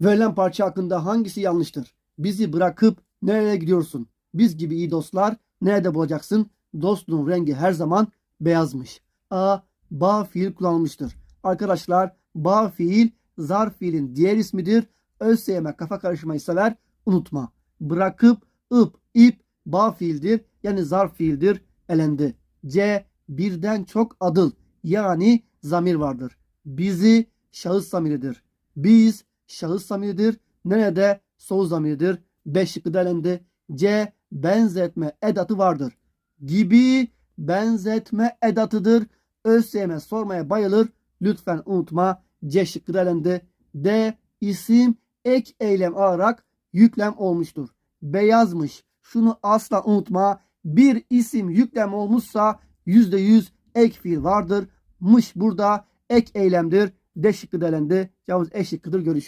Verilen parça hakkında hangisi yanlıştır? Bizi bırakıp nereye gidiyorsun? Biz gibi iyi dostlar nerede bulacaksın? Dostluğun rengi her zaman beyazmış. A. Ba fiil kullanılmıştır. Arkadaşlar ba fiil zarf fiilin diğer ismidir. ÖSYM kafa karışmayı sever. Unutma. Bırakıp ıp ip ba fiildir. Yani zarf fiildir. Elendi. C. Birden çok adıl. Yani zamir vardır. Bizi şahıs zamiridir. Biz şahıs zamiridir. Nerede? Soğuz zamiridir. B şıkkı da elendi. C. Benzetme edatı vardır. Gibi benzetme edatıdır. ÖSYM sormaya bayılır. Lütfen unutma. C şıkkı da elendi. D. isim ek eylem alarak yüklem olmuştur. Beyazmış. Şunu asla unutma. Bir isim yüklem olmuşsa %100 ek fiil vardır. Mış burada ek eylemdir. D şıkkı da elendi. Cevabımız E şıkkıdır. Görüşürüz.